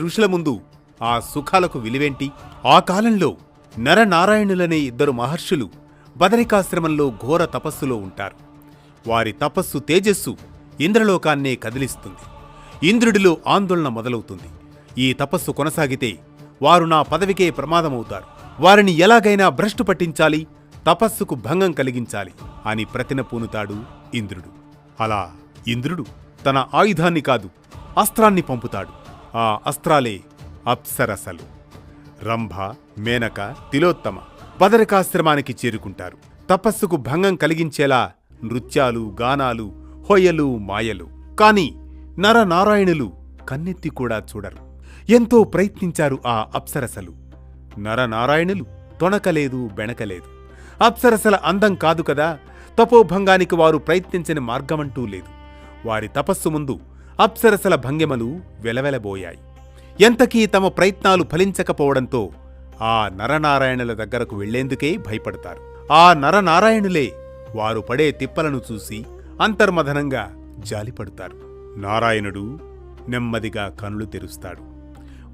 ఋషుల ముందు ఆ సుఖాలకు విలువేంటి? ఆ కాలంలో నరనారాయణులనే ఇద్దరు మహర్షులు బదరికాశ్రమంలో ఘోర తపస్సులో ఉంటారు. వారి తపస్సు తేజస్సు ఇంద్రలోకాన్నే కదిలిస్తుంది. ఇంద్రుడిలో ఆందోళన మొదలవుతుంది. ఈ తపస్సు కొనసాగితే వారు నా పదవికే ప్రమాదమవుతారు. వారిని ఎలాగైనా భ్రష్టు పట్టించాలి తపస్సుకు భంగం కలిగించాలి అని ప్రతిన పూనుతాడు ఇంద్రుడు. అలా ఇంద్రుడు తన ఆయుధాన్ని కాదు అస్త్రాన్ని పంపుతాడు. ఆ అస్త్రాలే అప్సరసలు. రంభ మేనక తిలోత్తమ బదరికాశ్రమానికి చేరుకుంటారు. తపస్సుకు భంగం కలిగించేలా నృత్యాలు గానాలు హొయ్యలు మాయలు. కాని నరనారాయణులు కన్నెత్తి కూడా చూడరు. ఎంతో ప్రయత్నించారు ఆ అప్సరసలు. నరనారాయణులు తొణకలేదు బెణకలేదు. అప్సరసల అందం కాదు కదా తపోభంగానికి వారు ప్రయత్నించని మార్గమంటూ లేదు. వారి తపస్సు ముందు అప్సరసల భంగిమలు వెలవెలబోయాయి. ఎంతకీ తమ ప్రయత్నాలు ఫలించకపోవడంతో ఆ నరనారాయణుల దగ్గరకు వెళ్ళేందుకే భయపడతారు. ఆ నరనారాయణులే వారు పడే తిప్పలను చూసి అంతర్మథనంగా జాలిపడతారు. నారాయణుడు నెమ్మదిగా కనులు తెరుస్తాడు.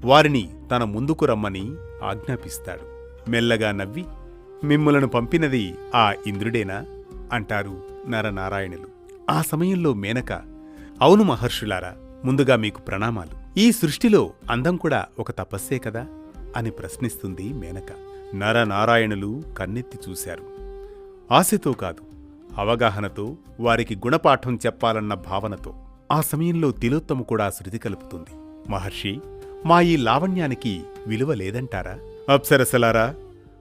వారిని తన ముందుకు రమ్మని ఆజ్ఞాపిస్తాడు. మెల్లగా నవ్వి మిమ్ములను పంపినది ఆ ఇంద్రుడేనా? అంటారు నరనారాయణులు. ఆ సమయంలో మేనక అవును మహర్షులారా ముందుగా మీకు ప్రణామాలు. ఈ సృష్టిలో అందం కూడా ఒక తపస్సే కదా? అని ప్రశ్నిస్తుంది మేనక. నరనారాయణులు కన్నెత్తి చూశారు. ఆశతో కాదు అవగాహనతో వారికి గుణపాఠం చెప్పాలన్న భావనతో. ఆ సమయంలో తిలోత్తము కూడా శృతి కలుపుతుంది. మహర్షి మా ఈ లావణ్యానికి విలువ లేదంటారా? అప్సరసలారా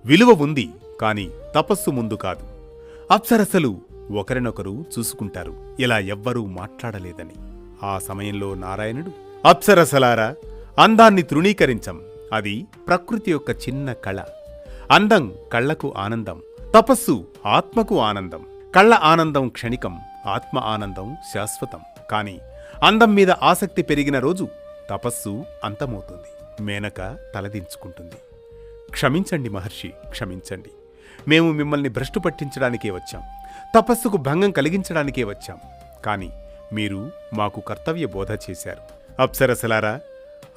విలువ ఉంది కాని తపస్సు ముందు కాదు. అప్సరసలు ఒకరినొకరు చూసుకుంటారు. ఇలా ఎవ్వరూ మాట్లాడలేదని. ఆ సమయంలో నారాయణుడు అప్సరసలారా అందాన్ని తృణీకరించం. అది ప్రకృతి యొక్క చిన్న కళ. అందం కళ్ళకు ఆనందం తపస్సు ఆత్మకు ఆనందం. కళ్ళ ఆనందం క్షణికం ఆత్మ ఆనందం శాశ్వతం. కాని అందం మీద ఆసక్తి పెరిగిన రోజు తపస్సు అంతమవుతుంది. మేనక తలదించుకుంటుంది. క్షమించండి మహర్షి క్షమించండి. మేము మిమ్మల్ని భ్రష్టు పట్టించడానికే వచ్చాం. తపస్సుకు భంగం కలిగించడానికే వచ్చాం. కాని మీరు మాకు కర్తవ్య బోధ చేశారు. అప్సరసలారా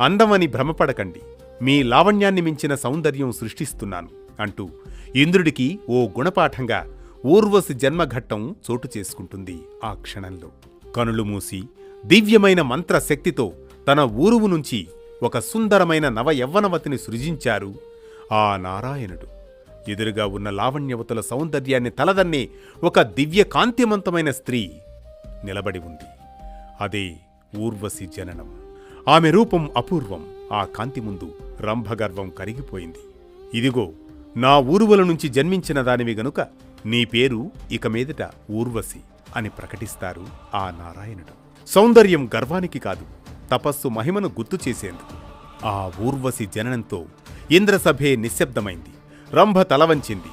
అందమని భ్రమపడకండి. మీ లావణ్యాన్ని మించిన సౌందర్యం సృష్టిస్తున్నాను అంటూ ఇంద్రుడికి ఓ గుణపాఠంగా ఊర్వశి జన్మఘట్టం చోటు చేసుకుంటుంది ఆ క్షణంలో. కనులు మూసి దివ్యమైన మంత్రశక్తితో తన ఊరువు నుంచి ఒక సుందరమైన నవ యవ్వనవతిని సృజించారు ఆ నారాయణుడు. ఎదురుగా ఉన్న లావణ్యవతుల సౌందర్యాన్ని తలదన్నే ఒక దివ్య కాంతిమంతమైన స్త్రీ నిలబడి ఉంది. అదే ఊర్వశి జననం. ఆమె రూపం అపూర్వం. ఆ కాంతి ముందు రంభగర్వం కరిగిపోయింది. ఇదిగో నా ఊరువల నుంచి జన్మించిన దానివి గనుక నీ పేరు ఇక మీదట ఊర్వశి అని ప్రకటిస్తారు ఆ నారాయణుడు. సౌందర్యం గర్వానికి కాదు తపస్సు మహిమను గుర్తు చేసేందుకు. ఆ ఊర్వశి జననంతో ఇంద్రసభే నిశ్శబ్దమైంది. రంభ తలవంచింది.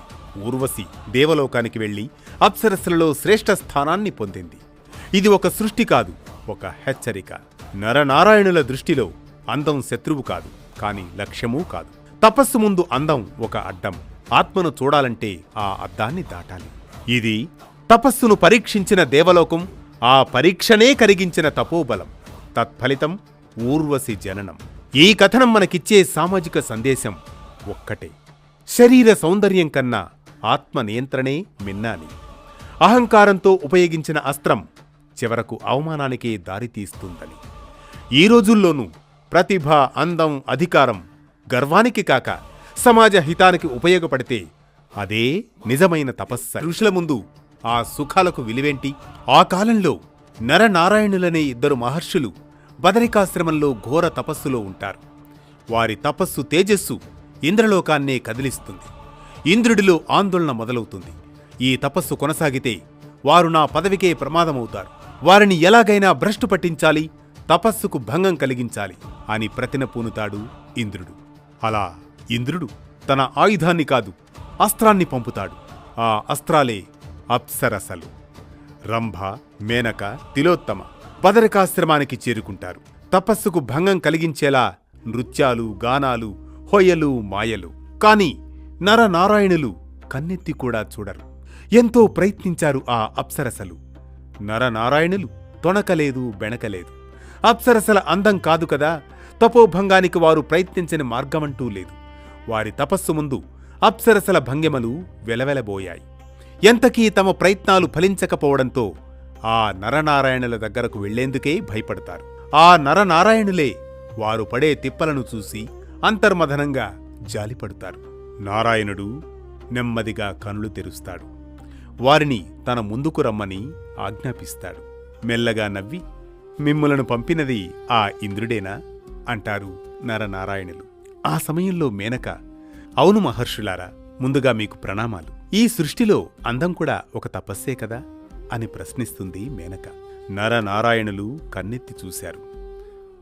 ఊర్వశి దేవలోకానికి వెళ్ళి అప్సరస్సులలో శ్రేష్ఠ స్థానాన్ని పొందింది. ఇది ఒక సృష్టి కాదు ఒక హెచ్చరిక. నరనారాయణుల దృష్టిలో అందం శత్రువు కాదు కాని లక్ష్యమూ కాదు. తపస్సు ముందు అందం ఒక అడ్డం. ఆత్మను చూడాలంటే ఆ అద్దాన్ని దాటాలి. ఇది తపస్సును పరీక్షించిన దేవలోకం ఆ పరీక్షనే కరిగించిన తపోబలం. తత్ఫలితం ఊర్వశి జననం. ఈ కథనం మనకిచ్చే సామాజిక సందేశం ఒక్కటే. శరీర సౌందర్యం కన్నా ఆత్మ నియంత్రణే మిన్నాని. అహంకారంతో ఉపయోగించిన అస్త్రం చివరకు అవమానానికే దారితీస్తుందని. ఈ రోజుల్లోనూ ప్రతిభ అందం అధికారం గర్వానికి కాక సమాజ హితానికి ఉపయోగపడితే అదే నిజమైన తపస్సు ఋషుల ముందు ఆ సుఖాలకు విలువేంటి? ఆ కాలంలో నరనారాయణులనే ఇద్దరు మహర్షులు బదరికాశ్రమంలో ఘోర తపస్సులో ఉంటారు. వారి తపస్సు తేజస్సు ఇంద్రలోకాన్నే కదిలిస్తుంది. ఇంద్రుడిలో ఆందోళన మొదలవుతుంది. ఈ తపస్సు కొనసాగితే వారు నా పదవికే ప్రమాదమవుతారు. వారిని ఎలాగైనా భ్రష్టు పట్టించాలి తపస్సుకు భంగం కలిగించాలి అని ప్రతిన పూనుతాడు ఇంద్రుడు. అలా ఇంద్రుడు తన ఆయుధాన్ని కాదు అస్త్రాన్ని పంపుతాడు. ఆ అస్త్రాలే అప్సరసలు. రంభ మేనక తిలోత్తమ బదరికాశ్రమానికి చేరుకుంటారు. తపస్సుకు భంగం కలిగించేలా నృత్యాలు గానాలు హొయ్యలు మాయలు. కాని నరనారాయణులు కన్నెత్తి కూడా చూడరు. ఎంతో ప్రయత్నించారు ఆ అప్సరసలు. నరనారాయణులు తొణకలేదు బెణకలేదు. అప్సరసల అందం కాదు కదా తపోభంగానికి వారు ప్రయత్నించని మార్గమంటూ లేదు. వారి తపస్సు ముందు అప్సరసల భంగిమలు వెలవెలబోయాయి. ఎంతకీ తమ ప్రయత్నాలు ఫలించకపోవడంతో ఆ నరనారాయణుల దగ్గరకు వెళ్ళేందుకే భయపడతారు. ఆ నరనారాయణులే వారు పడే తిప్పలను చూసి అంతర్మథనంగా జాలిపడతారు నారాయణుడు నెమ్మదిగా కనులు తెరుస్తాడు. వారిని తన ముందుకు రమ్మని ఆజ్ఞాపిస్తాడు. మెల్లగా నవ్వి మిమ్మలను పంపినది ఆ ఇంద్రుడేనా అంటారు నరనారాయణులు. ఆ సమయంలో మేనక అవును మహర్షులారా ముందుగా మీకు ప్రణామాలు. ఈ సృష్టిలో అందం కూడా ఒక తపస్సే కదా అని ప్రశ్నిస్తుంది మేనక. నరనారాయణులు కన్నెత్తి చూశారు.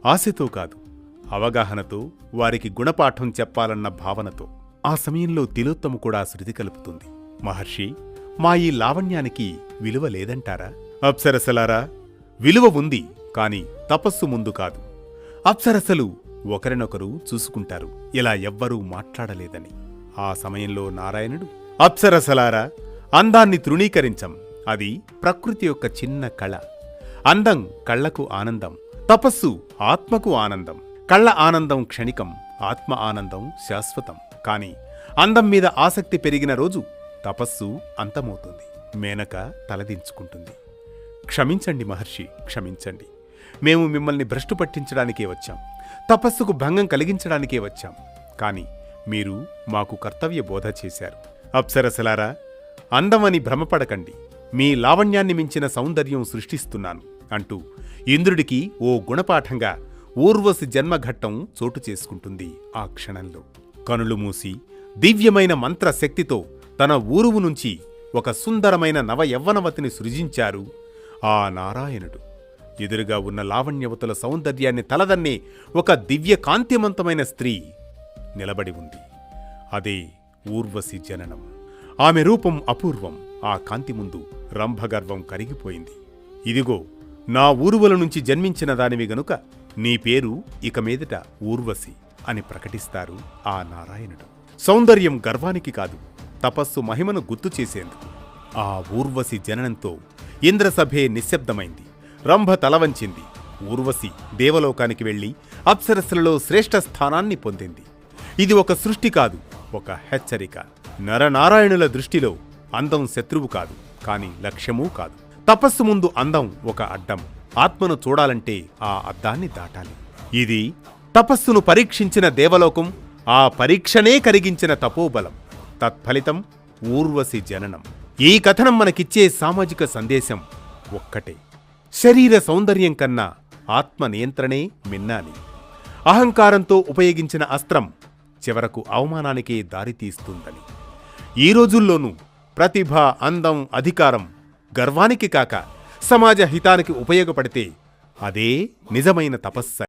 ఆశతో కాదు అవగాహనతో వారికి గుణపాఠం చెప్పాలన్న భావనతో. ఆ సమయంలో తిలోత్తము కూడా శృతి కలుపుతుంది. మహర్షి మా ఈ లావణ్యానికి విలువ లేదంటారా? అప్సరసలారా విలువ ఉంది కాని తపస్సు ముందు కాదు. అప్సరసలు ఒకరినొకరు చూసుకుంటారు ఇలా ఎవ్వరూ మాట్లాడలేదని. ఆ సమయంలో నారాయణుడు అప్సరసలారా అందాన్ని తృణీకరించం. అది ప్రకృతి యొక్క చిన్న కళ. అందం కళ్ళకు ఆనందం తపస్సు ఆత్మకు ఆనందం. కళ్ళ ఆనందం క్షణికం ఆత్మ ఆనందం శాశ్వతం. కానీ అందం మీద ఆసక్తి పెరిగిన రోజు తపస్సు అంతమవుతుంది. మేనక తలదించుకుంటుంది. క్షమించండి మహర్షి క్షమించండి. మేము మిమ్మల్ని భ్రష్టు పట్టించడానికే వచ్చాం. తపస్సుకు భంగం కలిగించడానికే వచ్చాం. కానీ మీరు మాకు కర్తవ్య బోధ చేశారు. అప్సరసలారా అందమని భ్రమపడకండి. మీ లావణ్యాన్ని మించిన సౌందర్యం సృష్టిస్తున్నాను అంటూ ఇంద్రుడికి ఓ గుణపాఠంగా ఊర్వశి జన్మఘట్టం చోటు చేసుకుంటుంది ఆ క్షణంలో. కనులు మూసి దివ్యమైన మంత్రశక్తితో తన ఊరువు నుంచి ఒక సుందరమైన నవ యవ్వనవతిని సృజించారు ఆ నారాయణుడు. ఎదురుగా ఉన్న లావణ్యవతుల సౌందర్యాన్ని తలదన్నే ఒక దివ్య కాంతిమంతమైన స్త్రీ నిలబడి ఉంది. అదే ఊర్వశి జననం. ఆమె రూపం అపూర్వం ఆ కాంతి ముందు రంభగర్వం కరిగిపోయింది. ఇదిగో నా ఊరువల నుంచి జన్మించిన దానివి గనుక నీ పేరు ఇక మీదట ఊర్వశి అని ప్రకటిస్తారు ఆ నారాయణుడు. సౌందర్యం గర్వానికి కాదు తపస్సు మహిమను గుర్తు చేసేందుకు. ఆ ఊర్వశి జననంతో ఇంద్రసభే నిశ్శబ్దమైంది రంభ తలవంచింది. ఊర్వశి దేవలోకానికి వెళ్ళి అప్సరస్సులలో శ్రేష్ఠ స్థానాన్ని పొందింది. ఇది ఒక సృష్టి కాదు ఒక హెచ్చరిక. నరనారాయణుల దృష్టిలో అందం శత్రువు కాదు కాని లక్ష్యమూ కాదు. తపస్సు ముందు అందం ఒక అడ్డం. ఆత్మను చూడాలంటే ఆ అద్దాన్ని దాటాలి. ఇది తపస్సును పరీక్షించిన దేవలోకం ఆ పరీక్షనే కరిగించిన తపోబలం. తత్ఫలితం ఊర్వశి జననం. ఈ కథనం మనకిచ్చే సామాజిక సందేశం ఒక్కటే. శరీర సౌందర్యం కన్నా ఆత్మ నియంత్రణే మిన్నాని అహంకారంతో ఉపయోగించిన అస్త్రం చివరకు అవమానానికే దారితీస్తుందని. ఈ రోజుల్లోనూ ప్రతిభ అందం అధికారం గర్వానికి కాక సమాజ హితానికి ఉపయోగపడితే అదే నిజమైన తపస్సు.